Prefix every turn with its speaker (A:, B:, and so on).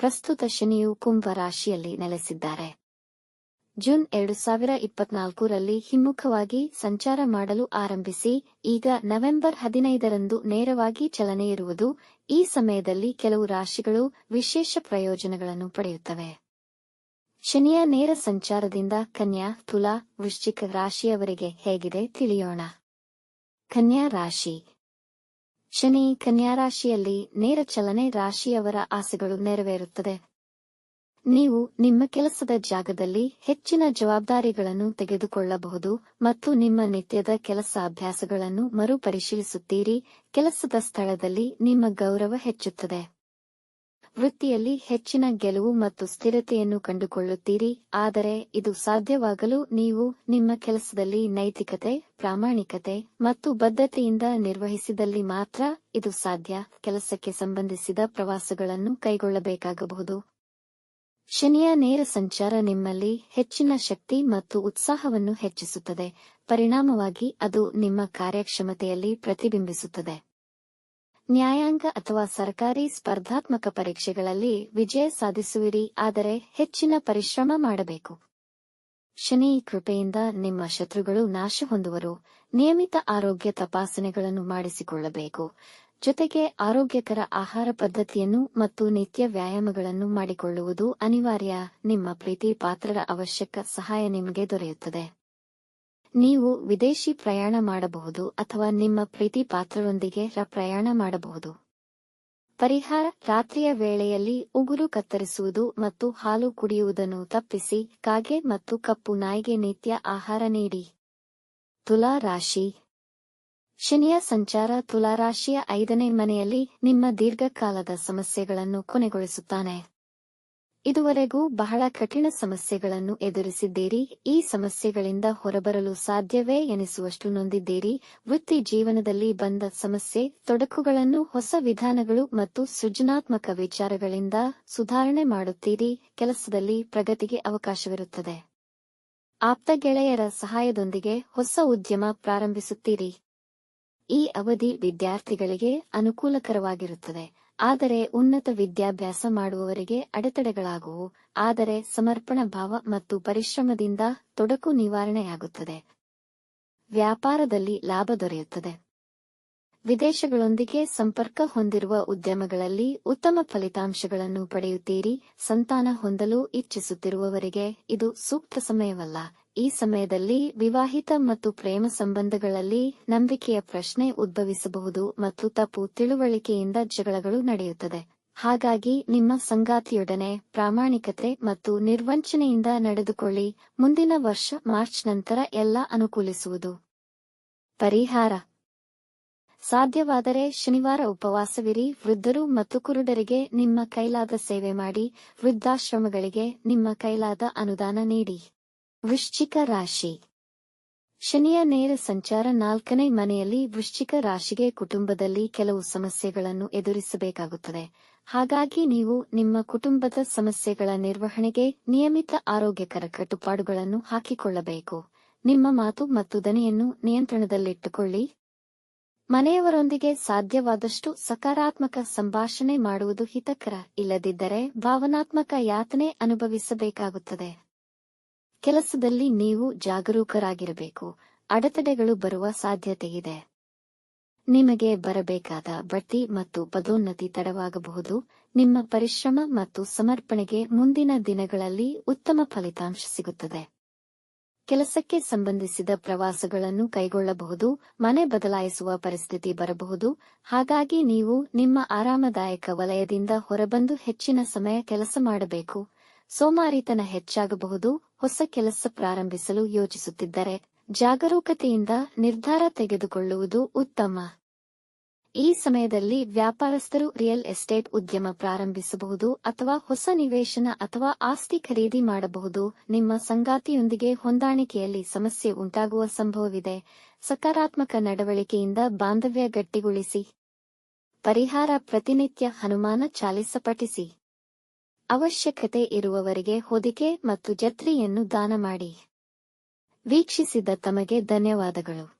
A: ಪ್ರಸ್ತುತ ಶನಿಯು ಕುಂಭ ರಾಶಿಯಲ್ಲಿ ನೆಲೆಸಿದ್ದಾರೆ. ಜೂನ್ ಎರಡು ಸಾವಿರ ಇಪ್ಪತ್ನಾಲ್ಕರಲ್ಲಿ ಹಿಮ್ಮುಖವಾಗಿ ಸಂಚಾರ ಮಾಡಲು ಆರಂಭಿಸಿ, ಈಗ ನವೆಂಬರ್ ಹದಿನೈದರಂದು ನೇರವಾಗಿ ಚಲನೆ ಇರುವುದು, ಈ ಸಮಯದಲ್ಲಿ ಕೆಲವು ರಾಶಿಗಳು ವಿಶೇಷ ಪ್ರಯೋಜನಗಳನ್ನು ಪಡೆಯುತ್ತವೆ. ಶನಿಯ ನೇರ ಸಂಚಾರದಿಂದ ಕನ್ಯಾ, ತುಲಾ, ವೃಶ್ಚಿಕ ರಾಶಿಯವರಿಗೆ ಹೇಗಿದೆ ತಿಳಿಯೋಣ. ಕನ್ಯಾ ರಾಶಿ ಶನಿ ಕನ್ಯಾ ರಾಶಿಯಲ್ಲಿ ನೇರ ಚಲನೆ ರಾಶಿಯವರ ಆಸೆಗಳು ನೆರವೇರುತ್ತದೆ. ನೀವು ನಿಮ್ಮ ಕೆಲಸದ ಜಾಗದಲ್ಲಿ ಹೆಚ್ಚಿನ ಜವಾಬ್ದಾರಿಗಳನ್ನು ತೆಗೆದುಕೊಳ್ಳಬಹುದು ಮತ್ತು ನಿಮ್ಮ ನಿತ್ಯದ ಕೆಲಸ ಅಭ್ಯಾಸಗಳನ್ನು ಮರುಪರಿಶೀಲಿಸುತ್ತೀರಿ. ಕೆಲಸದ ಸ್ಥಳದಲ್ಲಿ ನಿಮ್ಮ ಗೌರವ ಹೆಚ್ಚುತ್ತದೆ. ವೃತ್ತಿಯಲ್ಲಿ ಹೆಚ್ಚಿನ ಗೆಲುವು ಮತ್ತು ಸ್ಥಿರತೆಯನ್ನು ಕಂಡುಕೊಳ್ಳುತ್ತೀರಿ, ಆದರೆ ಇದು ಸಾಧ್ಯವಾಗಲು ನೀವು ನಿಮ್ಮ ಕೆಲಸದಲ್ಲಿ ನೈತಿಕತೆ, ಪ್ರಾಮಾಣಿಕತೆ ಮತ್ತು ಬದ್ಧತೆಯಿಂದ ನಿರ್ವಹಿಸಿದಲ್ಲಿ ಮಾತ್ರ ಇದು ಸಾಧ್ಯ. ಕೆಲಸಕ್ಕೆ ಸಂಬಂಧಿಸಿದ ಪ್ರವಾಸಗಳನ್ನು ಕೈಗೊಳ್ಳಬೇಕಾಗಬಹುದು. ಶನಿಯ ನೇರ ಸಂಚಾರ ನಿಮ್ಮಲ್ಲಿ ಹೆಚ್ಚಿನ ಶಕ್ತಿ ಮತ್ತು ಉತ್ಸಾಹವನ್ನು ಹೆಚ್ಚಿಸುತ್ತದೆ. ಪರಿಣಾಮವಾಗಿ ಅದು ನಿಮ್ಮ ಕಾರ್ಯಕ್ಷಮತೆಯಲ್ಲಿ ಪ್ರತಿಬಿಂಬಿಸುತ್ತದೆ. ನ್ಯಾಯಾಂಗ ಅಥವಾ ಸರ್ಕಾರಿ ಸ್ಪರ್ಧಾತ್ಮಕ ಪರೀಕ್ಷೆಗಳಲ್ಲಿ ವಿಜಯ ಸಾಧಿಸುವಿರಿ, ಆದರೆ ಹೆಚ್ಚಿನ ಪರಿಶ್ರಮ ಮಾಡಬೇಕು. ಶನಿ ಕೃಪೆಯಿಂದ ನಿಮ್ಮ ಶತ್ರುಗಳು ನಾಶ ಹೊಂದುವರು. ನಿಯಮಿತ ಆರೋಗ್ಯ ತಪಾಸಣೆಗಳನ್ನು ಮಾಡಿಸಿಕೊಳ್ಳಬೇಕು. ಜೊತೆಗೆ ಆರೋಗ್ಯಕರ ಆಹಾರ ಪದ್ಧತಿಯನ್ನು ಮತ್ತು ನಿತ್ಯ ವ್ಯಾಯಾಮಗಳನ್ನು ಮಾಡಿಕೊಳ್ಳುವುದು ಅನಿವಾರ್ಯ. ನಿಮ್ಮ ಪ್ರೀತಿ ಪಾತ್ರರ ಅವಶ್ಯಕ ಸಹಾಯ ನಿಮಗೆ ದೊರೆಯುತ್ತದೆ. ನೀವು ವಿದೇಶಿ ಪ್ರಯಾಣ ಮಾಡಬಹುದು ಅಥವಾ ನಿಮ್ಮ ಪ್ರೀತಿ ಪಾತ್ರರೊಂದಿಗೆ ಪ್ರಯಾಣ ಮಾಡಬಹುದು. ಪರಿಹಾರ ರಾತ್ರಿಯ ವೇಳೆಯಲ್ಲಿ ಉಗುರು ಕತ್ತರಿಸುವುದು ಮತ್ತು ಹಾಲು ಕುಡಿಯುವುದನ್ನು ತಪ್ಪಿಸಿ ಕಾಗೆ ಮತ್ತು ಕಪ್ಪು ನಾಯಿಗೆ ನಿತ್ಯ ಆಹಾರ ನೀಡಿ. ತುಲಾ ರಾಶಿ. ಶನಿಯ ಸಂಚಾರ ತುಲಾರಾಶಿಯ ಐದನೇ ಮನೆಯಲ್ಲಿ ನಿಮ್ಮ ದೀರ್ಘಕಾಲದ ಸಮಸ್ಯೆಗಳನ್ನು ಕೊನೆಗೊಳಿಸುತ್ತಾನೆ. ಇದುವರೆಗೂ ಬಹಳ ಕಠಿಣ ಸಮಸ್ಯೆಗಳನ್ನು ಎದುರಿಸಿದ್ದೀರಿ. ಈ ಸಮಸ್ಯೆಗಳಿಂದ ಹೊರಬರಲು ಸಾಧ್ಯವೇ ಎನಿಸುವಷ್ಟು ನೊಂದಿದ್ದೀರಿ. ವೃತ್ತಿ ಜೀವನದಲ್ಲಿ ಬಂದ ಸಮಸ್ಯೆ, ತೊಡಕುಗಳನ್ನು ಹೊಸ ವಿಧಾನಗಳು ಮತ್ತು ಸೃಜನಾತ್ಮಕ ವಿಚಾರಗಳಿಂದ ಸುಧಾರಣೆ ಮಾಡುತ್ತೀರಿ. ಕೆಲಸದಲ್ಲಿ ಪ್ರಗತಿಗೆ ಅವಕಾಶವಿರುತ್ತದೆ. ಆಪ್ತ ಗೆಳೆಯರ ಸಹಾಯದೊಂದಿಗೆ ಹೊಸ ಉದ್ಯಮ ಪ್ರಾರಂಭಿಸುತ್ತೀರಿ. ಈ ಅವಧಿ ವಿದ್ಯಾರ್ಥಿಗಳಿಗೆ ಅನುಕೂಲಕರವಾಗಿರುತ್ತದೆ. ಆದರೆ ಉನ್ನತ ವಿದ್ಯಾಭ್ಯಾಸ ಮಾಡುವವರಿಗೆ ಅಡೆತಡೆಗಳಾಗುವು, ಆದರೆ ಸಮರ್ಪಣ ಭಾವ ಮತ್ತು ಪರಿಶ್ರಮದಿಂದ ತೊಡಕು ನಿವಾರಣೆಯಾಗುತ್ತದೆ. ವ್ಯಾಪಾರದಲ್ಲಿ ಲಾಭ ದೊರೆಯುತ್ತದೆ. ವಿದೇಶಗಳೊಂದಿಗೆ ಸಂಪರ್ಕ ಹೊಂದಿರುವ ಉದ್ಯಮಗಳಲ್ಲಿ ಉತ್ತಮ ಫಲಿತಾಂಶಗಳನ್ನು ಪಡೆಯುತ್ತೀರಿ. ಸಂತಾನ ಹೊಂದಲು ಇಚ್ಛಿಸುತ್ತಿರುವವರಿಗೆ ಇದು ಸೂಕ್ತ ಸಮಯವಲ್ಲ. ಈ ಸಮಯದಲ್ಲಿ ವಿವಾಹಿತ ಮತ್ತು ಪ್ರೇಮ ಸಂಬಂಧಗಳಲ್ಲಿ ನಂಬಿಕೆಯ ಪ್ರಶ್ನೆ ಉದ್ಭವಿಸಬಹುದು ಮತ್ತು ತಪ್ಪು ತಿಳುವಳಿಕೆಯಿಂದ ಜಗಳಗಳು ನಡೆಯುತ್ತದೆ. ಹಾಗಾಗಿ ನಿಮ್ಮ ಸಂಗಾತಿಯೊಡನೆ ಪ್ರಾಮಾಣಿಕತೆ ಮತ್ತು ನಿರ್ವಂಚನೆಯಿಂದ ನಡೆದುಕೊಳ್ಳಿ. ಮುಂದಿನ ವರ್ಷ ಮಾರ್ಚ್ ನಂತರ ಎಲ್ಲ ಅನುಕೂಲಿಸುವುದು. ಪರಿಹಾರ. ಸಾಧ್ಯವಾದರೆ ಶನಿವಾರ ಉಪವಾಸವಿರಿ. ವೃದ್ಧರು ಮತ್ತು ಕುರುಡರಿಗೆ ನಿಮ್ಮ ಕೈಲಾದ ಸೇವೆ ಮಾಡಿ, ವೃದ್ಧಾಶ್ರಮಗಳಿಗೆ ನಿಮ್ಮ ಕೈಲಾದ ಅನುದಾನ ನೀಡಿ. ವೃಶ್ಚಿಕ ರಾಶಿ. ಶನಿಯ ನೇರ ಸಂಚಾರ ನಾಲ್ಕನೇ ಮನೆಯಲ್ಲಿ ವೃಶ್ಚಿಕ ರಾಶಿಗೆ ಕುಟುಂಬದಲ್ಲಿ ಕೆಲವು ಸಮಸ್ಯೆಗಳನ್ನು ಎದುರಿಸಬೇಕಾಗುತ್ತದೆ. ಹಾಗಾಗಿ ನೀವು ನಿಮ್ಮ ಕುಟುಂಬದ ಸಮಸ್ಯೆಗಳ ನಿರ್ವಹಣೆಗೆ ನಿಯಮಿತ ಆರೋಗ್ಯಕರ ಕಟ್ಟುಪಾಡುಗಳನ್ನು ಹಾಕಿಕೊಳ್ಳಬೇಕು. ನಿಮ್ಮ ಮಾತು ಮತ್ತು ದನಿಯನ್ನು ನಿಯಂತ್ರಣದಲ್ಲಿಟ್ಟುಕೊಳ್ಳಿ. ಮನೆಯವರೊಂದಿಗೆ ಸಾಧ್ಯವಾದಷ್ಟು ಸಕಾರಾತ್ಮಕ ಸಂಭಾಷಣೆ ಮಾಡುವುದು ಹಿತಕರ, ಇಲ್ಲದಿದ್ದರೆ ಭಾವನಾತ್ಮಕ ಯಾತನೆ ಅನುಭವಿಸಬೇಕಾಗುತ್ತದೆ. ಕೆಲಸದಲ್ಲಿ ನೀವು ಜಾಗರೂಕರಾಗಿರಬೇಕು, ಅಡೆತಡೆಗಳು ಬರುವ ಸಾಧ್ಯತೆಯಿದೆ ನಿಮಗೆ ಬರಬೇಕಾದ ಬಡ್ತಿ ಮತ್ತು ಪದೋನ್ನತಿ ತಡವಾಗಬಹುದು, ನಿಮ್ಮ ಪರಿಶ್ರಮ ಮತ್ತು ಸಮರ್ಪಣೆಗೆ ಮುಂದಿನ ದಿನಗಳಲ್ಲಿ ಉತ್ತಮ ಫಲಿತಾಂಶ ಸಿಗುತ್ತದೆ. ಕೆಲಸಕ್ಕೆ ಸಂಬಂಧಿಸಿದ ಪ್ರವಾಸಗಳನ್ನು ಕೈಗೊಳ್ಳಬಹುದು, ಮನೆ ಬದಲಾಯಿಸುವ ಪರಿಸ್ಥಿತಿ ಬರಬಹುದು. ಹಾಗಾಗಿ ನೀವು ನಿಮ್ಮ ಆರಾಮದಾಯಕ ವಲಯದಿಂದ ಹೊರಬಂದು ಹೆಚ್ಚಿನ ಸಮಯ ಕೆಲಸ ಮಾಡಬೇಕು. ಸೋಮಾರಿತನ ಹೆಚ್ಚಾಗಬಹುದು, ಹೊಸ ಕೆಲಸ ಪ್ರಾರಂಭಿಸಲು ಯೋಚಿಸುತ್ತಿದ್ದರೆ ಜಾಗರೂಕತೆಯಿಂದ ನಿರ್ಧಾರ ತೆಗೆದುಕೊಳ್ಳುವುದು ಉತ್ತಮ. ಈ ಸಮಯದಲ್ಲಿ ವ್ಯಾಪಾರಸ್ಥರು ರಿಯಲ್ ಎಸ್ಟೇಟ್ ಉದ್ಯಮ ಪ್ರಾರಂಭಿಸಬಹುದು ಅಥವಾ ಹೊಸ ನಿವೇಶನ ಅಥವಾ ಆಸ್ತಿ ಖರೀದಿ ಮಾಡಬಹುದು. ನಿಮ್ಮ ಸಂಗಾತಿಯೊಂದಿಗೆ ಹೊಂದಾಣಿಕೆಯಲ್ಲಿ ಸಮಸ್ಯೆ ಉಂಟಾಗುವ ಸಂಭವವಿದೆ. ಸಕಾರಾತ್ಮಕ ನಡವಳಿಕೆಯಿಂದ ಬಾಂಧವ್ಯ ಗಟ್ಟಿಗೊಳಿಸಿ. ಪರಿಹಾರ ಪ್ರತಿನಿತ್ಯ ಹನುಮಾನ ಚಾಲಿಸ ಪಠಿಸಿ. ಅವಶ್ಯಕತೆ ಇರುವವರಿಗೆ ಹೊದಿಕೆ ಮತ್ತು ಜತ್ರಿಯನ್ನು ದಾನ ಮಾಡಿ. ವೀಕ್ಷಿಸಿದ ತಮಗೆ ಧನ್ಯವಾದಗಳು.